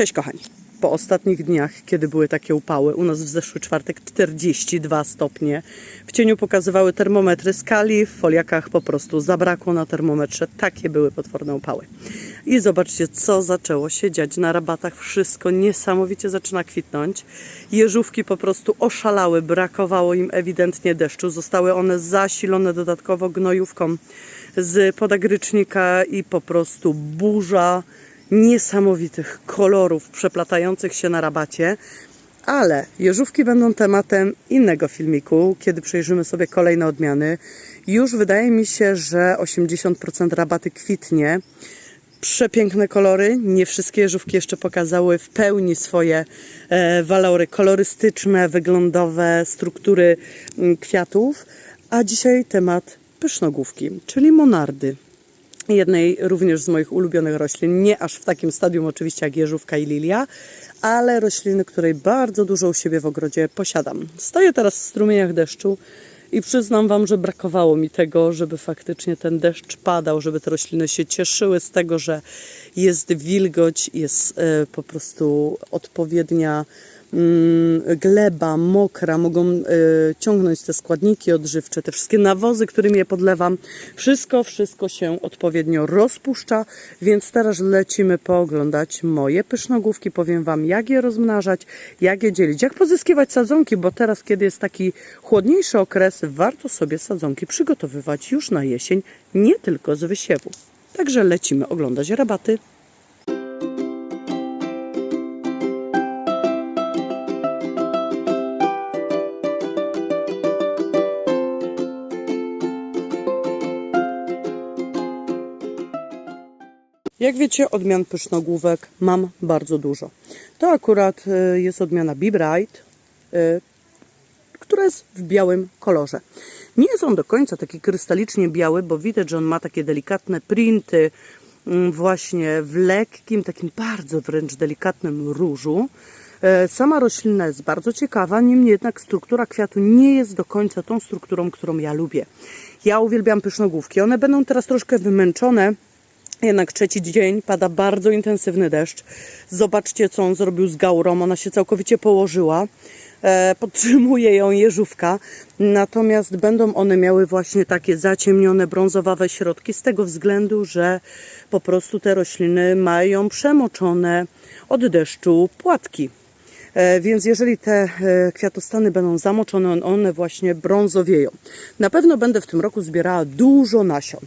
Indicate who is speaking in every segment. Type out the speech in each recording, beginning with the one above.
Speaker 1: Cześć kochani. Po ostatnich dniach, kiedy były takie upały, u nas w zeszły czwartek 42 stopnie. W cieniu pokazywały termometry skali, w foliakach po prostu zabrakło na termometrze. Takie były potworne upały. I zobaczcie, co zaczęło się dziać na rabatach. Wszystko niesamowicie zaczyna kwitnąć. Jeżówki po prostu oszalały, brakowało im ewidentnie deszczu. Zostały one zasilone dodatkowo gnojówką z podagrycznika i po prostu burza niesamowitych kolorów przeplatających się na rabacie. Ale jeżówki będą tematem innego filmiku, kiedy przejrzymy sobie kolejne odmiany. Już wydaje mi się, że 80% rabaty kwitnie. Przepiękne kolory. Nie wszystkie jeżówki jeszcze pokazały w pełni swoje e, walory kolorystyczne, wyglądowe, struktury kwiatów. A dzisiaj temat pysznogłówki, czyli monardy jednej również z moich ulubionych roślin, nie aż w takim stadium oczywiście jak jeżówka i lilia, ale rośliny, której bardzo dużo u siebie w ogrodzie posiadam. Stoję teraz w strumieniach deszczu i przyznam Wam, że brakowało mi tego, żeby faktycznie ten deszcz padał, żeby te rośliny się cieszyły z tego, że jest wilgoć, jest e, po prostu odpowiednia gleba mokra, mogą y, ciągnąć te składniki odżywcze, te wszystkie nawozy, którymi je podlewam. Wszystko, wszystko się odpowiednio rozpuszcza, więc teraz lecimy pooglądać moje pysznogłówki. Powiem Wam, jak je rozmnażać, jak je dzielić, jak pozyskiwać sadzonki, bo teraz, kiedy jest taki chłodniejszy okres, warto sobie sadzonki przygotowywać już na jesień, nie tylko z wysiewu. Także lecimy oglądać rabaty. Jak wiecie, odmian pysznogłówek mam bardzo dużo. To akurat y, jest odmiana Be y, która jest w białym kolorze. Nie jest on do końca taki krystalicznie biały, bo widać, że on ma takie delikatne printy mm, właśnie w lekkim, takim bardzo wręcz delikatnym różu. E, Sama roślina jest bardzo ciekawa, niemniej jednak struktura kwiatu nie jest do końca tą strukturą, którą ja lubię. Ja uwielbiam pysznogłówki. One będą teraz troszkę wymęczone, jednak trzeci dzień pada bardzo intensywny deszcz. Zobaczcie, co on zrobił z gaurą. Ona się całkowicie położyła. E, podtrzymuje ją jeżówka. Natomiast będą one miały właśnie takie zaciemnione, brązowawe środki z tego względu, że po prostu te rośliny mają przemoczone od deszczu płatki. E, Więc jeżeli te e, kwiatostany będą zamoczone, one właśnie brązowieją. Na pewno będę w tym roku zbierała dużo nasion.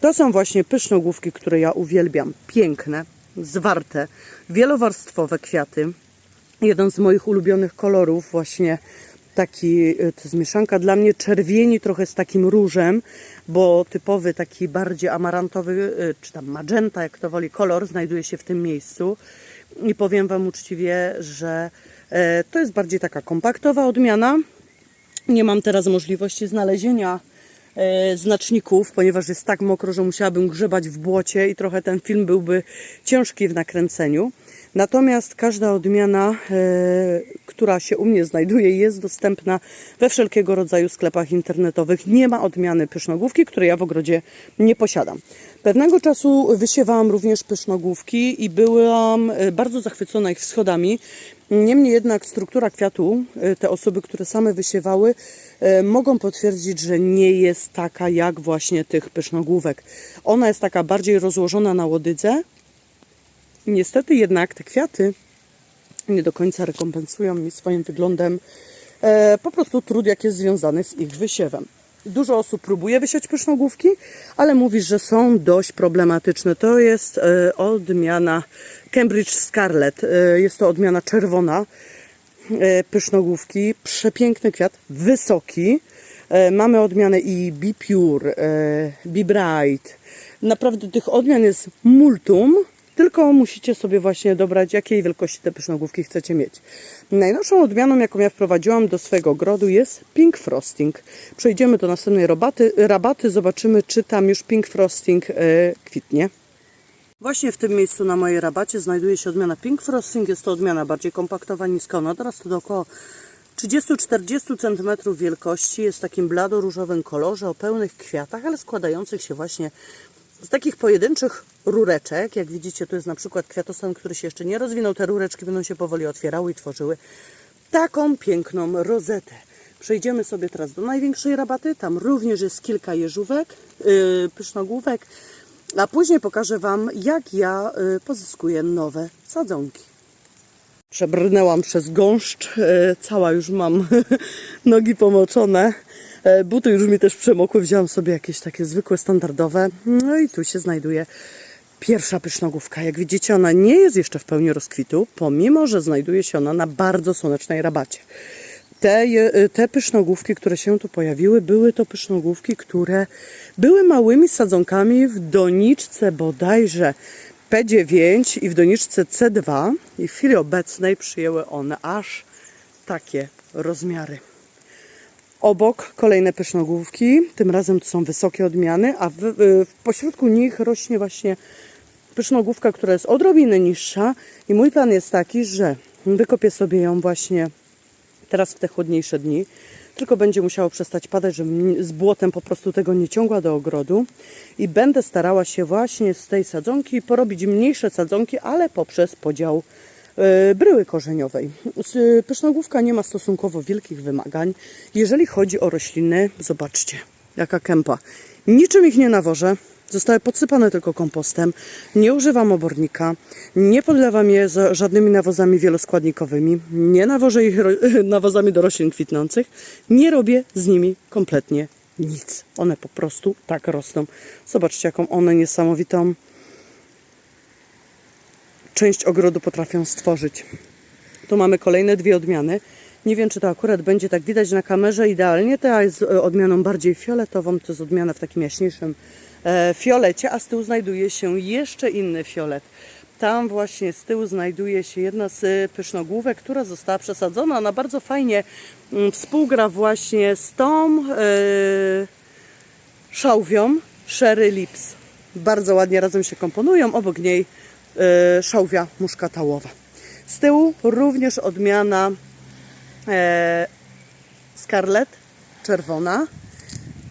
Speaker 1: To są właśnie pysznogłówki, które ja uwielbiam. Piękne, zwarte, wielowarstwowe kwiaty. Jeden z moich ulubionych kolorów, właśnie taki, y, to jest mieszanka dla mnie czerwieni trochę z takim różem, bo typowy taki bardziej amarantowy, y, czy tam magenta, jak to woli, kolor znajduje się w tym miejscu. I powiem Wam uczciwie, że e, to jest bardziej taka kompaktowa odmiana. Nie mam teraz możliwości znalezienia znaczników, ponieważ jest tak mokro, że musiałabym grzebać w błocie i trochę ten film byłby ciężki w nakręceniu. Natomiast każda odmiana, e, która się u mnie znajduje, jest dostępna we wszelkiego rodzaju sklepach internetowych. Nie ma odmiany pysznogłówki, której ja w ogrodzie nie posiadam. Pewnego czasu wysiewałam również pysznogłówki i byłam e, bardzo zachwycona ich wschodami. Niemniej jednak struktura kwiatu, e, te osoby, które same wysiewały, e, mogą potwierdzić, że nie jest taka jak właśnie tych pysznogłówek. Ona jest taka bardziej rozłożona na łodydze. Niestety jednak te kwiaty nie do końca rekompensują mi swoim wyglądem e, po prostu trud, jaki jest związany z ich wysiewem. Dużo osób próbuje wysiać pysznogłówki, ale mówi, że są dość problematyczne. To jest e, odmiana Cambridge Scarlet. E, jest to odmiana czerwona e, pysznogłówki. Przepiękny kwiat, wysoki. Mamy odmianę i Be Pure, Be Bright. Naprawdę tych odmian jest multum. Tylko musicie sobie właśnie dobrać, jakiej wielkości te pysznogłówki chcecie mieć. Najnowszą odmianą, jaką ja wprowadziłam do swojego ogrodu jest Pink Frosting. Przejdziemy do następnej rabaty, rabaty zobaczymy, czy tam już Pink Frosting e, kwitnie. Właśnie w tym miejscu na mojej rabacie znajduje się odmiana Pink Frosting. Jest to odmiana bardziej kompaktowa, niska. Ona teraz to do około 30-40 cm wielkości. Jest w takim blado-różowym kolorze o pełnych kwiatach, ale składających się właśnie z takich pojedynczych rureczek. Jak widzicie, tu jest na przykład kwiatostan, który się jeszcze nie rozwinął. Te rureczki będą się powoli otwierały i tworzyły taką piękną rozetę. Przejdziemy sobie teraz do największej rabaty. Tam również jest kilka jeżówek, yy, pysznogłówek. A później pokażę Wam, jak ja yy, pozyskuję nowe sadzonki. Przebrnęłam przez gąszcz, e, cała już mam nogi pomoczone. E, Buty już mi też przemokły, wzięłam sobie jakieś takie zwykłe, standardowe. No i tu się znajduje pierwsza pysznogłówka. Jak widzicie, ona nie jest jeszcze w pełni rozkwitu, pomimo, że znajduje się ona na bardzo słonecznej rabacie. Te, je- te pysznogłówki, które się tu pojawiły, były to pysznogłówki, które były małymi sadzonkami w doniczce bodajże P9 i w doniczce C2 i w chwili obecnej przyjęły one aż takie rozmiary. Obok kolejne pysznogłówki, tym razem to są wysokie odmiany, a w, w pośrodku nich rośnie właśnie pysznogłówka, która jest odrobinę niższa i mój plan jest taki, że wykopię sobie ją właśnie teraz w te chłodniejsze dni. Tylko będzie musiało przestać padać, żebym z błotem po prostu tego nie ciągła do ogrodu. I będę starała się właśnie z tej sadzonki porobić mniejsze sadzonki, ale poprzez podział bryły korzeniowej. E, Pysznogłówka nie ma stosunkowo wielkich wymagań. Jeżeli chodzi o rośliny, zobaczcie, jaka kępa. Niczym ich nie nawożę. Zostały podsypane tylko kompostem. Nie używam obornika. Nie podlewam je żadnymi nawozami wieloskładnikowymi. Nie nawożę ich nawozami do roślin kwitnących. Nie robię z nimi kompletnie nic. One po prostu tak rosną. Zobaczcie, jaką one niesamowitą część ogrodu potrafią stworzyć. Tu mamy kolejne dwie odmiany. Nie wiem, czy to akurat będzie tak widać na kamerze idealnie. Ta jest e, odmianą bardziej fioletową, to jest odmiana w takim jaśniejszym e, fiolecie, a z tyłu znajduje się jeszcze inny fiolet. Tam właśnie z tyłu znajduje się jedna z e, pysznogłówek, która została przesadzona. Ona bardzo fajnie mm, współgra właśnie z tą e, szałwią Sherry Lips. Bardzo ładnie razem się komponują. Obok niej szałwia muszkatałowa. Z tyłu również odmiana e, Scarlet czerwona.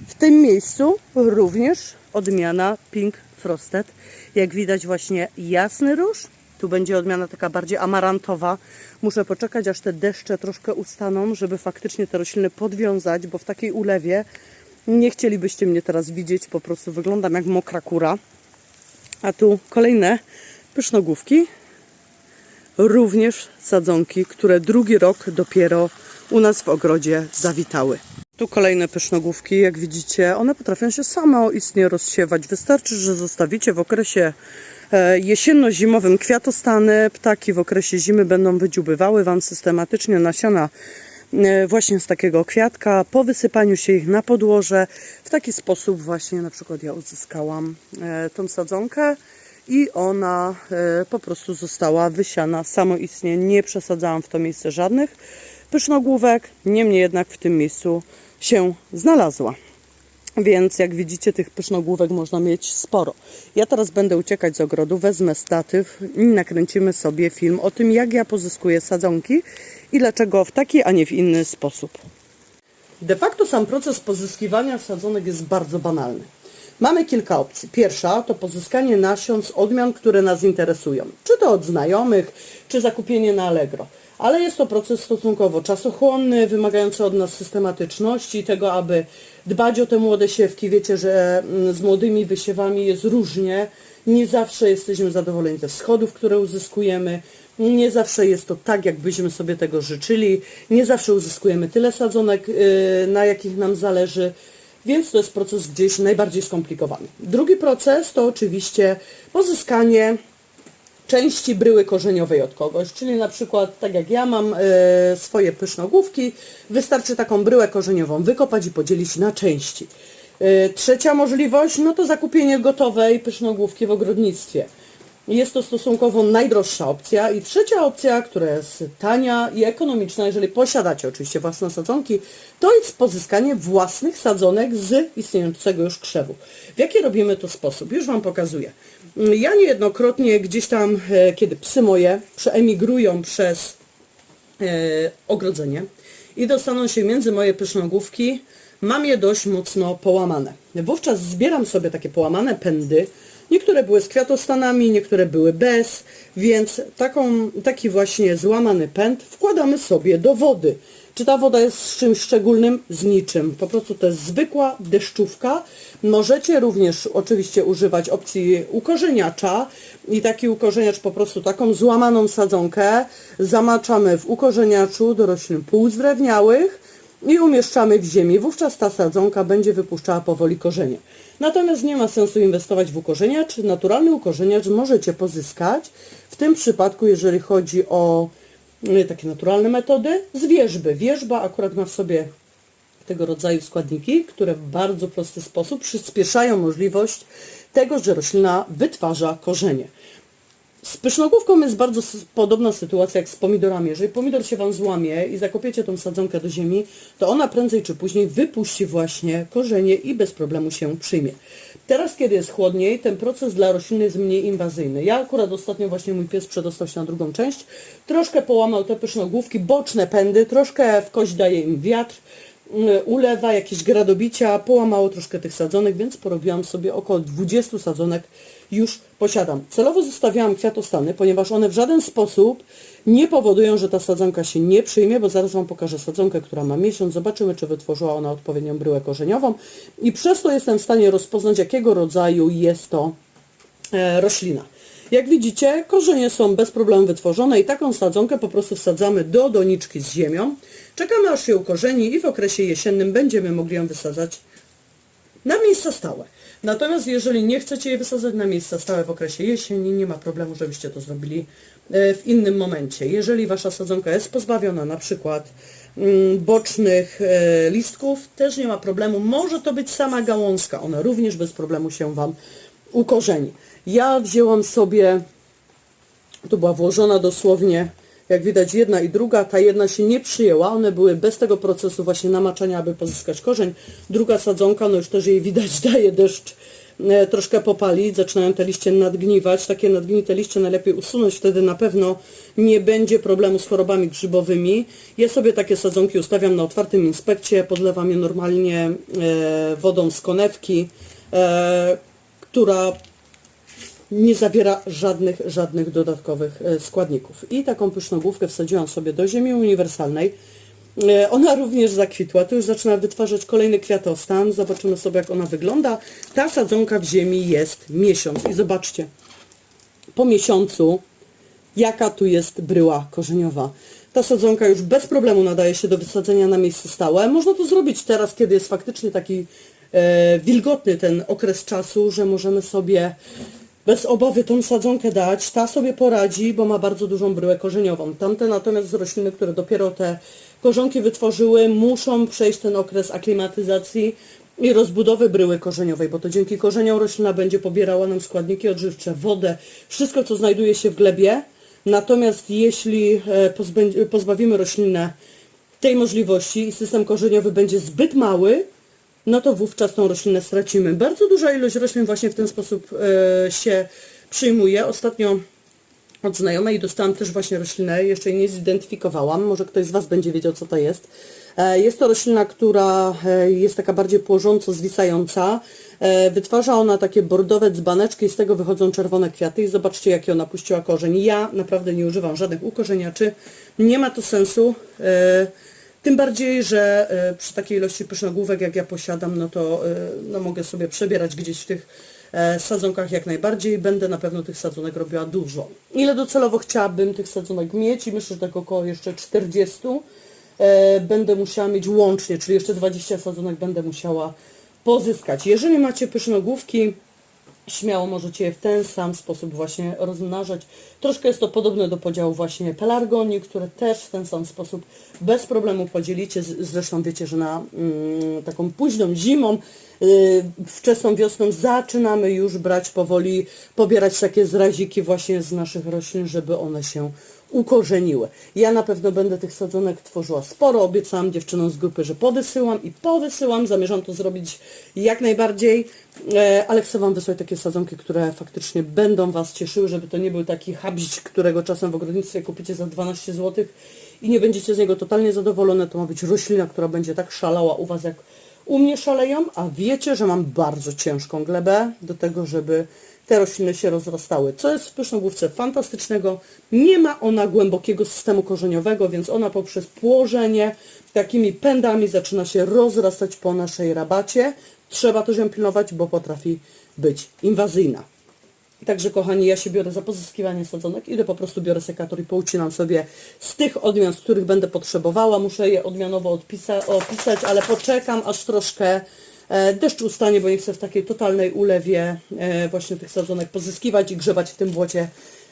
Speaker 1: W tym miejscu również odmiana Pink Frosted. Jak widać właśnie jasny róż. Tu będzie odmiana taka bardziej amarantowa. Muszę poczekać, aż te deszcze troszkę ustaną, żeby faktycznie te rośliny podwiązać, bo w takiej ulewie nie chcielibyście mnie teraz widzieć. Po prostu wyglądam jak mokra kura. A tu kolejne pysznogłówki również sadzonki, które drugi rok dopiero u nas w ogrodzie zawitały. Tu kolejne pysznogłówki, jak widzicie, one potrafią się samoistnie rozsiewać. Wystarczy, że zostawicie w okresie e, jesienno-zimowym kwiatostany. Ptaki w okresie zimy będą wydziubywały Wam systematycznie nasiona e, właśnie z takiego kwiatka. Po wysypaniu się ich na podłoże, w taki sposób właśnie na przykład ja uzyskałam e, tą sadzonkę i ona e, po prostu została wysiana samoistnie. Nie przesadzałam w to miejsce żadnych pysznogłówek, niemniej jednak w tym miejscu się znalazła. Więc jak widzicie, tych pysznogłówek można mieć sporo. Ja teraz będę uciekać z ogrodu, wezmę statyw i nakręcimy sobie film o tym, jak ja pozyskuję sadzonki i dlaczego w taki, a nie w inny sposób. De facto sam proces pozyskiwania sadzonek jest bardzo banalny. Mamy kilka opcji. Pierwsza to pozyskanie nasion z odmian, które nas interesują. Czy to od znajomych, czy zakupienie na Allegro. Ale jest to proces stosunkowo czasochłonny, wymagający od nas systematyczności, tego, aby dbać o te młode siewki. Wiecie, że mm, z młodymi wysiewami jest różnie. Nie zawsze jesteśmy zadowoleni ze schodów, które uzyskujemy. Nie zawsze jest to tak, jakbyśmy sobie tego życzyli. Nie zawsze uzyskujemy tyle sadzonek, yy, na jakich nam zależy. Więc to jest proces gdzieś najbardziej skomplikowany. Drugi proces to oczywiście pozyskanie części bryły korzeniowej od kogoś, czyli na przykład tak jak ja mam e, swoje pysznogłówki, wystarczy taką bryłę korzeniową wykopać i podzielić na części. E, trzecia możliwość, no to zakupienie gotowej pysznogłówki w ogrodnictwie. Jest to stosunkowo najdroższa opcja i trzecia opcja, która jest tania i ekonomiczna, jeżeli posiadacie oczywiście własne sadzonki, to jest pozyskanie własnych sadzonek z istniejącego już krzewu. W jaki robimy to sposób? Już Wam pokazuję. Ja niejednokrotnie gdzieś tam, e, kiedy psy moje przeemigrują przez e, ogrodzenie i dostaną się między moje pysznogłówki, mam je dość mocno połamane. Wówczas zbieram sobie takie połamane pędy, Niektóre były z kwiatostanami, niektóre były bez, więc taką, taki właśnie złamany pęd wkładamy sobie do wody. Czy ta woda jest z czymś szczególnym? Z niczym. Po prostu to jest zwykła deszczówka. Możecie również oczywiście używać opcji ukorzeniacza i taki ukorzeniacz po prostu taką złamaną sadzonkę zamaczamy w ukorzeniaczu do roślin półzdrewniałych i umieszczamy w ziemi. Wówczas ta sadzonka będzie wypuszczała powoli korzenie. Natomiast nie ma sensu inwestować w ukorzeniacz. Naturalny ukorzeniacz możecie pozyskać w tym przypadku, jeżeli chodzi o y, takie naturalne metody, z wierzby. Wierzba akurat ma w sobie tego rodzaju składniki, które w bardzo prosty sposób przyspieszają możliwość tego, że roślina wytwarza korzenie. Z pysznogłówką jest bardzo podobna sytuacja jak z pomidorami. Jeżeli pomidor się Wam złamie i zakopiecie tą sadzonkę do ziemi, to ona prędzej czy później wypuści właśnie korzenie i bez problemu się przyjmie. Teraz, kiedy jest chłodniej, ten proces dla rośliny jest mniej inwazyjny. Ja akurat ostatnio właśnie mój pies przedostał się na drugą część, troszkę połamał te pysznogłówki, boczne pędy, troszkę w kość daje im wiatr, ulewa, jakieś gradobicia, połamało troszkę tych sadzonek, więc porobiłam sobie około 20 sadzonek już posiadam. Celowo zostawiałam kwiatostany, ponieważ one w żaden sposób nie powodują, że ta sadzonka się nie przyjmie, bo zaraz Wam pokażę sadzonkę, która ma miesiąc. Zobaczymy, czy wytworzyła ona odpowiednią bryłę korzeniową i przez to jestem w stanie rozpoznać, jakiego rodzaju jest to e, roślina. Jak widzicie, korzenie są bez problemu wytworzone i taką sadzonkę po prostu wsadzamy do doniczki z ziemią. Czekamy aż się ukorzeni i w okresie jesiennym będziemy mogli ją wysadzać na miejsca stałe. Natomiast jeżeli nie chcecie jej wysadzać na miejsca stałe w okresie jesieni, nie ma problemu, żebyście to zrobili e, w innym momencie. Jeżeli Wasza sadzonka jest pozbawiona na przykład mm, bocznych e, listków, też nie ma problemu. Może to być sama gałązka, ona również bez problemu się Wam ukorzeni. Ja wzięłam sobie tu była włożona dosłownie, jak widać, jedna i druga. Ta jedna się nie przyjęła, one były bez tego procesu właśnie namaczania, aby pozyskać korzeń. Druga sadzonka, no już też jej widać, daje deszcz e, troszkę popalić, zaczynają te liście nadgniwać. Takie nadgnite liście najlepiej usunąć, wtedy na pewno nie będzie problemu z chorobami grzybowymi. Ja sobie takie sadzonki ustawiam na otwartym inspekcie, podlewam je normalnie e, wodą z konewki, e, która nie zawiera żadnych, żadnych dodatkowych e, składników. I taką pysznogłówkę wsadziłam sobie do ziemi uniwersalnej. E, Ona również zakwitła, tu już zaczyna wytwarzać kolejny kwiatostan. Zobaczymy sobie jak ona wygląda. Ta sadzonka w ziemi jest miesiąc i zobaczcie, po miesiącu jaka tu jest bryła korzeniowa. Ta sadzonka już bez problemu nadaje się do wysadzenia na miejsce stałe. Można to zrobić teraz, kiedy jest faktycznie taki e, wilgotny ten okres czasu, że możemy sobie bez obawy tą sadzonkę dać. Ta sobie poradzi, bo ma bardzo dużą bryłę korzeniową. Tamte natomiast rośliny, które dopiero te korzonki wytworzyły, muszą przejść ten okres aklimatyzacji i rozbudowy bryły korzeniowej, bo to dzięki korzeniom roślina będzie pobierała nam składniki odżywcze, wodę, wszystko co znajduje się w glebie. Natomiast jeśli e, pozbawimy roślinę tej możliwości i system korzeniowy będzie zbyt mały, no to wówczas tą roślinę stracimy. Bardzo duża ilość roślin właśnie w ten sposób e, się przyjmuje. Ostatnio od znajomej dostałam też właśnie roślinę, jeszcze jej nie zidentyfikowałam, może ktoś z Was będzie wiedział co to jest. E, Jest to roślina, która e, jest taka bardziej płożąco zwisająca. Wytwarza ona takie bordowe dzbaneczki, z tego wychodzą czerwone kwiaty i zobaczcie jakie ona puściła korzeń. Ja naprawdę nie używam żadnych ukorzeniaczy, nie ma to sensu. Tym bardziej, że e, przy takiej ilości pysznogłówek jak ja posiadam, no to e, no mogę sobie przebierać gdzieś w tych e, sadzonkach jak najbardziej. Będę na pewno tych sadzonek robiła dużo. Ile docelowo chciałabym tych sadzonek mieć? I myślę, że tak około jeszcze 40 e, będę musiała mieć łącznie, czyli jeszcze 20 sadzonek będę musiała pozyskać. Jeżeli macie pysznogłówki, śmiało możecie je w ten sam sposób właśnie rozmnażać. Troszkę jest to podobne do podziału właśnie pelargonii, które też w ten sam sposób bez problemu podzielicie. Zresztą wiecie, że na mm, taką późną zimą, yy, wczesną wiosną zaczynamy już brać powoli, pobierać takie zraziki właśnie z naszych roślin, żeby one się ukorzeniły. Ja na pewno będę tych sadzonek tworzyła sporo. Obiecałam dziewczynom z grupy, że powysyłam i powysyłam. Zamierzam to zrobić jak najbardziej, e, ale chcę Wam wysłać takie sadzonki, które faktycznie będą Was cieszyły, żeby to nie był taki habzić, którego czasem w ogrodnictwie kupicie za 12 zł i nie będziecie z niego totalnie zadowolone. To ma być roślina, która będzie tak szalała u Was, jak u mnie szaleją, a wiecie, że mam bardzo ciężką glebę do tego, żeby te rośliny się rozrastały. Co jest w pysznogłówce fantastycznego? Nie ma ona głębokiego systemu korzeniowego, więc ona poprzez płożenie takimi pędami zaczyna się rozrastać po naszej rabacie. Trzeba też ją pilnować, bo potrafi być inwazyjna. Także kochani, ja się biorę za pozyskiwanie sadzonek, idę po prostu biorę sekator i poucinam sobie z tych odmian, z których będę potrzebowała. Muszę je odmianowo odpisa- opisać, ale poczekam aż troszkę deszcz ustanie, bo nie chcę w takiej totalnej ulewie e, właśnie tych sadzonek pozyskiwać i grzebać w tym błocie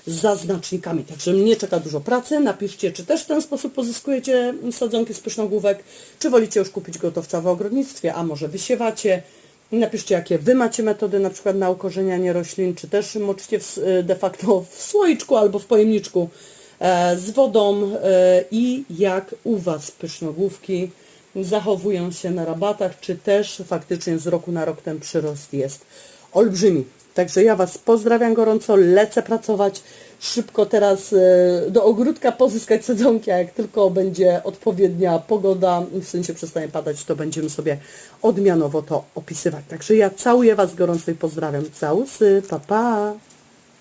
Speaker 1: za znacznikami. Także mnie czeka dużo pracy. Napiszcie, czy też w ten sposób pozyskujecie sadzonki z pysznogłówek, czy wolicie już kupić gotowca w ogrodnictwie, a może wysiewacie. Napiszcie, jakie Wy macie metody na przykład na ukorzenianie roślin, czy też moczycie w, de facto w słoiczku albo w pojemniczku e, z wodą e, i jak u Was pysznogłówki zachowują się na rabatach, czy też faktycznie z roku na rok ten przyrost jest olbrzymi. Także ja Was pozdrawiam gorąco, lecę pracować szybko teraz e, do ogródka pozyskać sadzonki, a jak tylko będzie odpowiednia pogoda, w sensie przestanie padać, to będziemy sobie odmianowo to opisywać. Także ja całuję Was gorąco i pozdrawiam. Całusy, pa pa!